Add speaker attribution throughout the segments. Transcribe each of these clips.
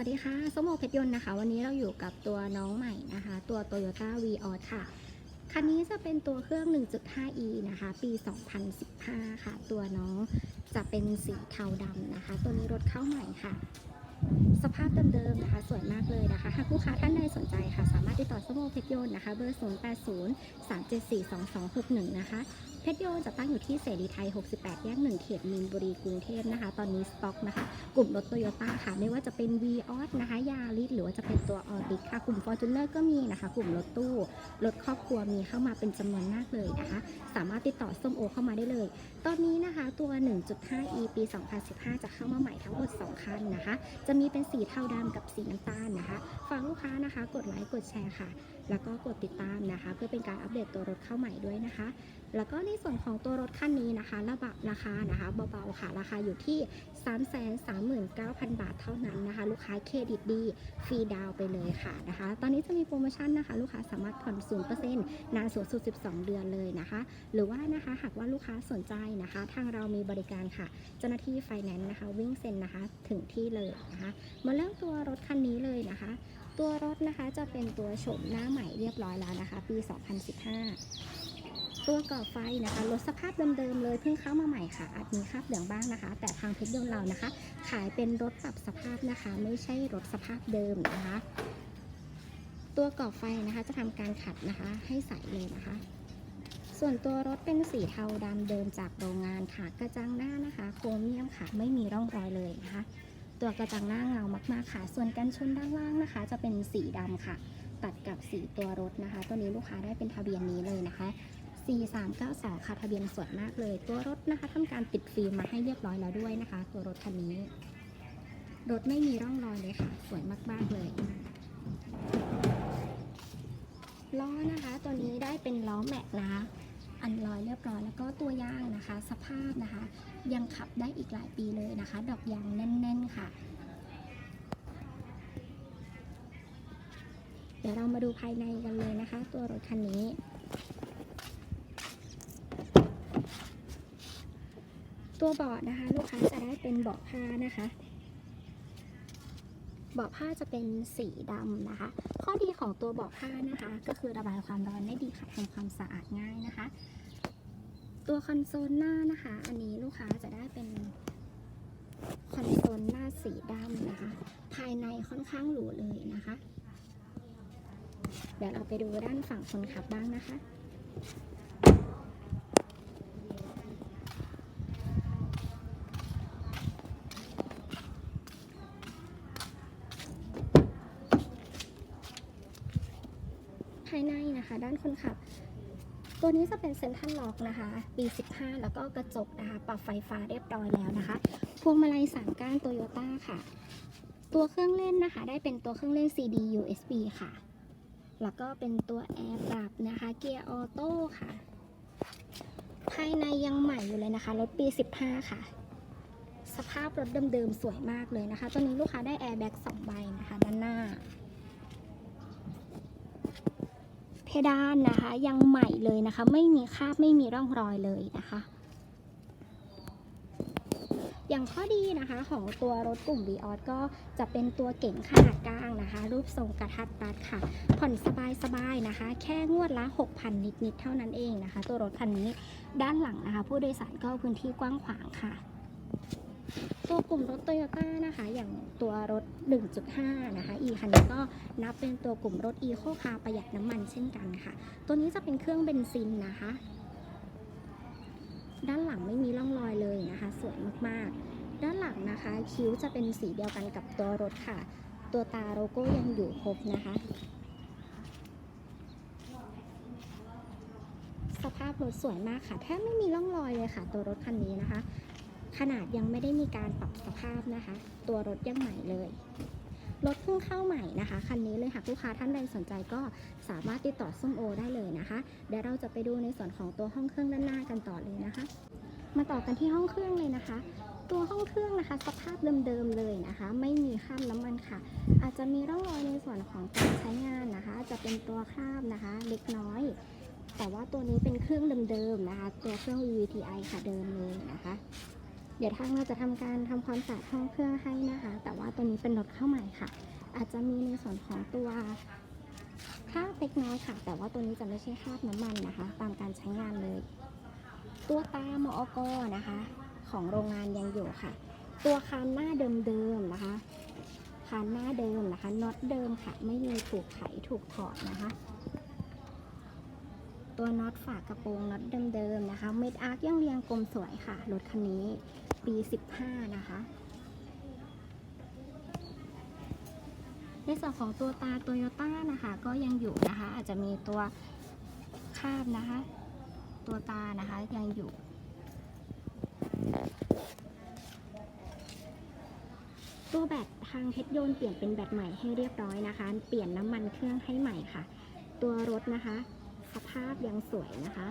Speaker 1: วัสดีค่ะสมโอเพชรยนต์นะคะ วันนี้เราอยู่กับตัวน้องใหม่นะคะ ตัว Toyota v ีออค่ะ คันนี้จะเป็นตัวเครื่อง 1.5e นะคะ ปี 2015 ค่ะ ตัวน้องจะเป็นสีเทาดำนะคะ ตัวนี้รถเข้าใหม่ค่ะ สภาพเดิมๆนะคะ สวยมากเลยนะคะ หากลูกค้าท่านใดสนใจค่ะ สามารถติดต่อสมโอเพชรยนต์นะคะ เบอร์ 080 374 2261 นะคะ เพชรโยนจะตั้งอยู่ที่เสรีไทย 68 แยก1เขตมีนบุรีกรุงเทพนะคะ ตอนนี้สต็อกนะคะ กลุ่มรถโตโยต้าค่ะ ไม่ว่าจะเป็น v ีออสนะคะยาริสหรือว่าจะเป็นตัวออติค่ะ กลุ่มฟอร์จูเนอร์ก็มีนะคะ กลุ่มรถตู้รถครอบครัวมีเข้ามาเป็นจำนวนมากเลยนะคะ สามารถติดต่อส้มโอเข้ามาได้เลยตอนนี้นะคะตัว 1.5e ปี 2015 จะเข้ามาใหม่ทั้งหมด 2 คันนะคะ จะมีเป็นสีเทาดำกับสีน้ำตาลนะคะ ฝากลูกค้านะคะกดไลค์กดแชร์ค่ะ แล้วก็กดติดตามนะคะ เพื่อเป็นการอัปเดตตัวรถเข้าใหม่ด้วยนะคะ แล้วก็ในส่วนของตัวรถคันนี้นะคะระบับราคานะคะเบาๆค่ะ ราคาอยู่ที่ 339,000 บาทเท่านั้นนะคะ ลูกค้าเครดิตดีฟรีดาวน์ไปเลยค่ะนะคะ ตอนนี้จะมีโปรโมชั่นนะคะ ลูกค้าสามารถผ่อน 0%นานสูงสุด 12 เดือนเลยนะคะ หรือว่านะคะหากว่าลูกค้าสนใจนะคะ ทางเรามีบริการค่ะ เจ้าหน้าที่ไฟแนนซ์นะคะ วิ่งเซ็นนะคะ ถึงที่เลยนะคะ มาเริ่มตัวรถคันนี้เลยนะคะ ตัวรถนะคะจะเป็นตัวโฉมหน้าใหม่เรียบร้อยแล้วนะคะ ปี 2015 ตัวก่อไฟนะคะรถสภาพเดิมๆเลยเพิ่งเข้ามาใหม่ค่ะ อาจมีคราบเหลืองบ้างนะคะ แต่ทางเพชรยนต์เรานะคะ ขายเป็นรถปรับสภาพนะคะ ไม่ใช่รถสภาพเดิมนะคะ ตัวก่อไฟนะคะจะทำการขัดนะคะ ให้ใสเลยนะคะ ส่วนตัวรถเป็นสีเทาดำเดิมจากโรงงานค่ะ กระจังหน้านะคะ โครเมียมค่ะ ไม่มีร่องรอยเลยนะคะ ตัวกระจังหน้าเงามากๆค่ะ ส่วนกันชนด้านล่างนะคะ จะเป็นสีดำค่ะ ตัดกับสีตัวรถนะคะ ตัวนี้ลูกค้าได้เป็นทะเบียนนี้เลยนะคะ 4392 ค่ะ ทะเบียนสวยมากเลย ตัวรถนะคะทำการติดฟิล์มมาให้เรียบร้อยแล้วด้วยนะคะ ตัวรถคันนี้ รถไม่มีร่องรอยเลยค่ะ สวยมากๆเลยล้อนะคะ ตัวนี้ได้เป็นล้อแม็กนะคะ อันลอยเรียบร้อยแล้วก็ตัวยางนะคะ สภาพนะคะ ยังขับได้อีกหลายปีเลยนะคะ ดอกยางแน่น ๆ ค่ะ เดี๋ยวเรามาดูภายในกันเลยนะคะ ตัวรถคันนี้ตัวเบาะนะคะ ลูกค้าจะได้เป็นเบาะผ้านะคะ เบาะผ้าจะเป็นสีดำนะคะ ข้อดีของตัวเบาะผ้านะคะ ก็คือระบายความร้อนได้ดีค่ะทำความสะอาดง่ายนะคะ ตัวคอนโซลหน้านะคะ อันนี้ลูกค้าจะได้เป็นคอนโซลหน้าสีดำนะคะ ภายในค่อนข้างหรูเลยนะคะ เดี๋ยวเราไปดูด้านฝั่งคนขับบ้างนะคะายในนะคะ ด้านคนขับ ตัวนี้จะเป็นเซ็นทรัลล็อกนะคะ ปี 15 แล้วก็กระจกนะคะ ปรับไฟฟ้าเรียบร้อยแล้วนะคะ พวงมาลัยสามก้านโตโยต้าค่ะ ตัวเครื่องเล่นนะคะ ได้เป็นตัวเครื่องเล่น CD USB ค่ะ แล้วก็เป็นตัวแอร์ปรับนะคะ เกียร์ออโต้ค่ะ ภายในยังใหม่อยู่เลยนะคะ รถปี 15 ค่ะสภาพรถเดิมๆ สวยมากเลยนะคะตัวนี้ลูกค้าได้แอร์แบ็ก2ใบนะคะ ด้านหน้า เพดานนะคะ ยังใหม่เลยนะคะ ไม่มีคราบไม่มีร่องรอยเลยนะคะ อย่างข้อดีนะคะของตัวรถกลุ่ม v ีออก็จะเป็นตัวเก่งขนาดกลางนะคะ รูปทรงกระทัดรัดค่ะ ผ่อนสบายๆนะคะ แค่งวดละ 6,000 นิดๆเท่านั้นเองนะคะ ตัวรถคันนี้ด้านหลังนะคะ ผู้โดยสารก็พื้นที่กว้างขวางค่ะ ตัวกลุ่มรถโตโยต้านะคะ อย่างตัวรถ 1.5 นะคะ e คันนี้ก็นับเป็นตัวกลุ่มรถ e โคคาประหยัดน้ำมันเช่นกันค่ะ ตัวนี้จะเป็นเครื่องเบนซินนะคะ ด้านหลังไม่มีร่องรอยเลยนะคะ สวยมากๆ ด้านหลังนะคะ คิ้วจะเป็นสีเดียวกันกับตัวรถค่ะ ตัวตาโลโก้ยังอยู่ครบนะคะสภาพรถสวยมากค่ะ แทบไม่มีร่องรอยเลยค่ะ ตัวรถคันนี้นะคะ ขนาดยังไม่ได้มีการปรับสภาพนะคะ ตัวรถยังใหม่เลยรถเพิ่งเข้าใหม่นะคะคันนี้เลยหากลูกค้าท่านใดสนใจก็สามารถติดต่อส้มโอได้เลยนะคะ เดี๋ยวเราจะไปดูในส่วนของตัวห้องเครื่องด้านหน้ากันต่อเลยนะคะ มาต่อกันที่ห้องเครื่องเลยนะคะ ตัวห้องเครื่องนะคะ สภาพเดิมๆเลยนะคะ ไม่มีคราบน้ำมันค่ะ อาจจะมีร่องรอยในส่วนของการใช้งานนะคะ จะเป็นตัวคราบนะคะ เล็กน้อย แต่ว่าตัวนี้เป็นเครื่องเดิมๆนะคะ ตัวเครื่อง VTI ค่ะเดิมเลยนะคะ เดี๋ยวทางเราจะทำการทำความสะอาดห้องเครื่องให้นะคะ แต่ว่าตัวนี้เป็นรถเข้าใหม่ค่ะ อาจจะมีในส่วนของตัวคราบเล็กน้อยค่ะ แต่ว่าตัวนี้จะไม่ใช่คราบน้ำมันนะคะ ตามการใช้งานเลย ตัวตามอกนะคะ ของโรงงานยังอยู่ค่ะ ตัวคานหน้าเดิมๆนะคะคานหน้าเดิมนะคะน็อตเดิมค่ะ ไม่มีถูกไขถูกถอดนะคะ ตัวน็อตฝากระโปรงน็อตเดิมๆนะคะเม็ดอาร์คยังเรียงกลมสวยค่ะ รถคันนี้ปี 15 นะคะในส่วนของตัวตาโตโยต้านะคะก็ยังอยู่นะคะ อาจจะมีตัวคาบนะคะ ตัวตานะคะยังอยู่ตัวแบตทางเพชรยนต์เปลี่ยนเป็นแบตใหม่ให้เรียบร้อยนะคะ เปลี่ยนน้ำมันเครื่องให้ใหม่ค่ะ ตัวรถนะคะ สภาพยังสวยนะคะ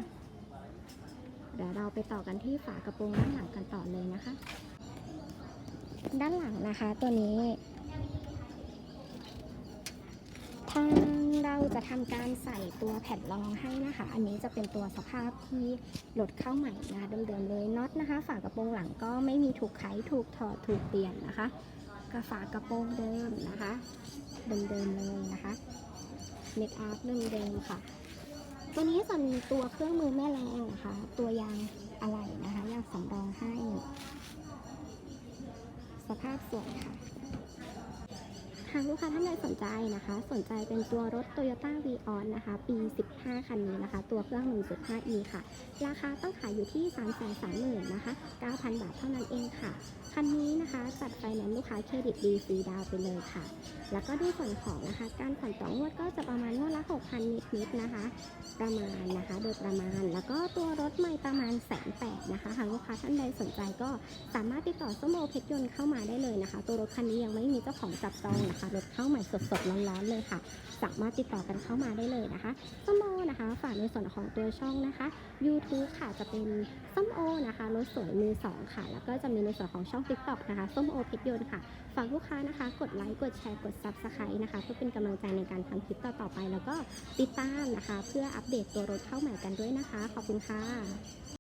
Speaker 1: เดี๋ยวเราไปต่อกันที่ฝากระโปรงด้านหลังกันต่อเลยนะคะ ด้านหลังนะคะตัวนี้ทางเราจะทำการใส่ตัวแผ่นรองให้นะคะ อันนี้จะเป็นตัวสภาพที่รถเข้าใหม่นะเดิมๆเลยน็อตนะคะ ฝากระโปรงหลังก็ไม่มีถูกไขถูกถอดถูกเปลี่ยนนะคะกระฝากระโปรงเดิมนะคะ เดิมๆเลยนะคะเม็ดอาร์คเดิมๆค่ะ ตัวนี้จะมีตัวเครื่องมือแม่แรงนะคะตัวยางอะไหล่นะคะยางสำรองให้ สภาพสวยค่ะ หากลูกค้าท่านใดสนใจนะคะ สนใจเป็นตัวรถ Toyota v ีออนนะคะ ปี 15 คันนี้นะคะ ตัวเครื่อง 1.5e ค่ะ ราคาต้องขายอยู่ที่ 3 3 0 0 0 0นะคะ 9,000 บาทเท่านั้นเองค่ะ คันนี้นะคะจัดไฟแนนซ์ลูกค้าเครดิตดีฟรีดาวไปเลยค่ะ แล้วก็ด้วยส่วนของนะคะ การผ่อนต่องวดก็จะประมาณงวดละ 6,000 นิดๆนะคะ ประมาณนะคะ โดยประมาณ แล้วก็ตัวรถใหม่ประมาณแสนแปดนะคะ หากลูกค้าท่านใดสนใจก็สามารถติดต่อส้มโอเพชรยนต์เข้ามาได้เลยนะคะ ตัวรถคันนี้ยังไม่มีเจ้าของจับจองนะคะรถเข้าใหม่สดๆร้อนๆเลยค่ะ สามารถติดต่อกันเข้ามาได้เลยนะคะส้มโอนะคะฝากในส่วนของตัวช่องนะคะ YouTube ค่ะจะเป็นส้มโอนะคะรถสวยมือสองค่ะ แล้วก็จะมีในส่วนของช่อง TikTok นะคะส้มโอพชรยนค่ะฝากลูกค้านะคะ กดไลค์กดแชร์กด Subscribe นะคะ เพื่อเป็นกำลังใจในการทำคลิปต่อๆไป แล้วก็ติดตามนะคะ เพื่ออัปเดตตัวรถเข้าใหม่กันด้วยนะคะ ขอบคุณค่ะ